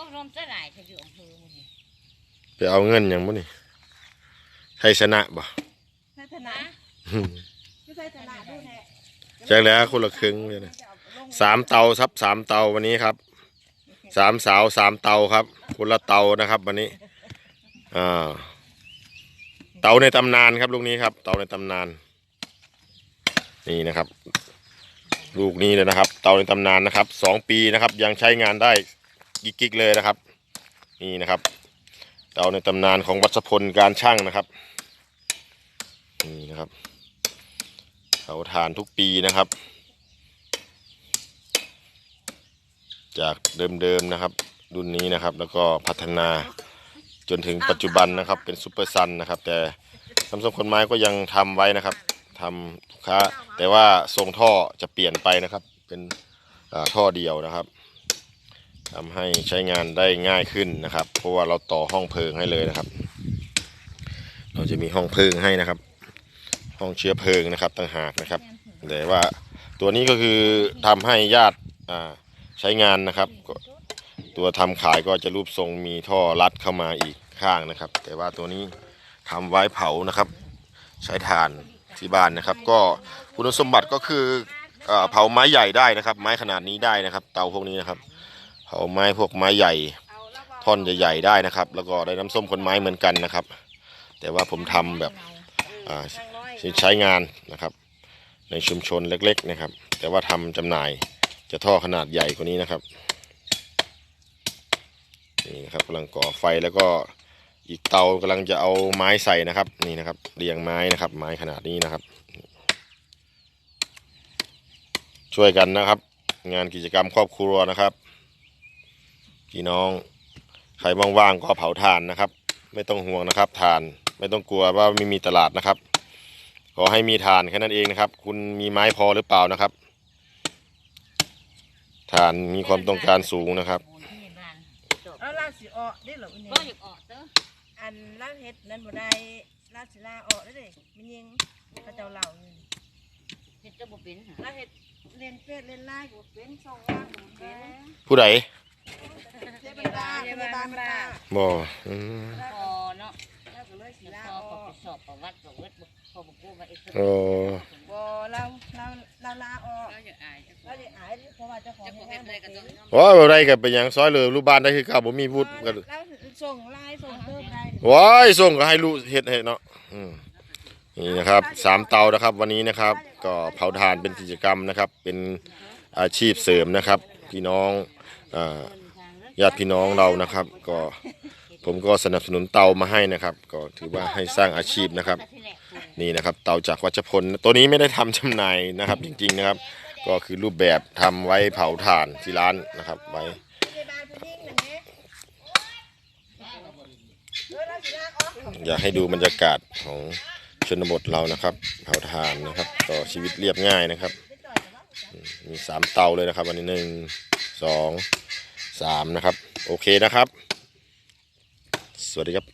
อ้รวมจะหลายจะอยู่อำเภอมันนี่ไปเอาเงินหยังบ่นี่ให้ชนะบ่ ใช่ธนาไม่ใช่ธนาดูแน่แจ้งแล้วคนละครึ่งเลยนะสามเตาครับสามเตาวันนี้ครับสามสาวสามเตาครับ คนละเตานะครับวันนี้อ่าเตาในตำนานครับลูกนี้ครับ เตาในตำนาน นี่นะครับ ลูกนี้เลยนะครับ เตาในตำนานนะครับสองปีนะครับ ยังใช้งานได้ กิ๊กๆเลยนะครับ นี่นะครับเตาในตำนานของวัชพลการช่างนะครับนี่นะครับเผาถ่านทุกปีนะครับ จากเดิมๆนะครับ รุ่นนี้นะครับ แล้วก็พัฒนาจนถึงปัจจุบันนะครับ เป็นซูเปอร์ซันนะครับ แต่ทำทรงคนไม้ก็ยังทำไว้นะครับทำลูกค้า แต่ว่าทรงท่อจะเปลี่ยนไปนะครับ เป็นท่อเดียวนะครับ ทำให้ใช้งานได้ง่ายขึ้นนะครับ เพราะว่าเราต่อห้องเพลิงให้เลยนะครับ เราจะมีห้องเพลิงให้นะครับ ห้องเชื้อเพลิงนะครับต่างหากนะครับแต่ว่าตัวนี้ก็คือทำให้ญาติใช้งานนะครับ ตัวทำขายก็จะรูปทรงมีท่อรัดเข้ามาอีกข้างนะครับ แต่ว่าตัวนี้ทำไว้เผานะครับ ใช้ถ่านที่บ้านนะครับ ก็คุณสมบัติก็คือเผาไม้ใหญ่ได้นะครับ ไม้ขนาดนี้ได้นะครับ เตาพวกนี้นะครับ เผาไม้พวกไม้ใหญ่ ท่อนใหญ่ๆได้นะครับ แล้วก็ได้น้ำส้มคนไม้เหมือนกันนะครับ แต่ว่าผมทำแบบใช้งานนะครับ ในชุมชนเล็ก ๆนะครับ แต่ว่าทำจำหน่ายจะท่อขนาดใหญ่กว่านี้นะครับนี่นะครับกำลังก่อไฟแล้วก็อีกเตากำลังจะเอาไม้ใส่นะครับนี่นะครับเรียงไม้นะครับ ไม้ขนาดนี้นะครับ ช่วยกันนะครับ งานกิจกรรมครอบครัวนะครับ พี่น้อง ใครว่างๆก็เผาถ่านนะครับ ไม่ต้องห่วงนะครับถ่านไม่ต้องกลัวว่าไม่มีตลาดนะครับ ขอให้มีฐานแค่นั้นเองนะครับ คุณมีไม้พอหรือเปล่านะครับฐานมีความต้องการสูงนะครับเอาลาสิออกได้เหรอเนี่ยก็อยากออกเด้ออันลาเฮ็ดนั้นบ่ได้ลาสิลาออกได้เด้มันยิงพระเจ้าเหล่านี่เฮ็ดจะบ่เป็นหาลาเฮ็ดเรียนเฟซเรียนไลน์ก็บ่เป็นส่งว่างก็บ่เป็นผู้ใด เทพดาเทพดามาตาบ่อืมพอเนาะแล้วก็เลยสิแล้วลาพออเขาอไปกสอบประวัติประวัติพอบ่กู้มาเอกโอ้บ่เราเราเราลาออกเราอยากอายเราจะอายเพราะว่าเจ้าของจะบ่โรงเฮ็งาดนเลยบ่ก็เป็นต้องว้าอะไรกันเป็นหยังซอยเลยรูปบ้านได้คือเก่าบ่มีวุฒิกันเราส่งไลน์ส่งเติมได้ว้ายส่งก็ให้ลูกเฮ็ดให้เนาะอืมนี่นะครับสามเตานะครับวันนี้นะครับ ก็เผาถ่านเป็นกิจกรรมนะครับ เป็นอาชีพเสริมนะครับ พี่น้องอ่า ญาติพี่น้องเรานะครับ ก็ผมก็สนับสนุนเตามาให้นะครับ ก็ถือว่าให้สร้างอาชีพนะครับ นี่นะครับ เตาจากวัชพล ตัวนี้ไม่ได้ทำจำหน่ายนะครับ จริงๆนะครับ ก็คือรูปแบบทำไว้เผาถ่านที่ร้านนะครับ ไว้อยากให้ดูบรรยากาศของชนบทเรานะครับ เผาถ่านนะครับ ต่อชีวิตเรียบง่ายนะครับมมีสามเตาเลยนะครับ วันนี้หนึ่งสอง สามนะครับ โอเคนะครับ สวัสดีครับ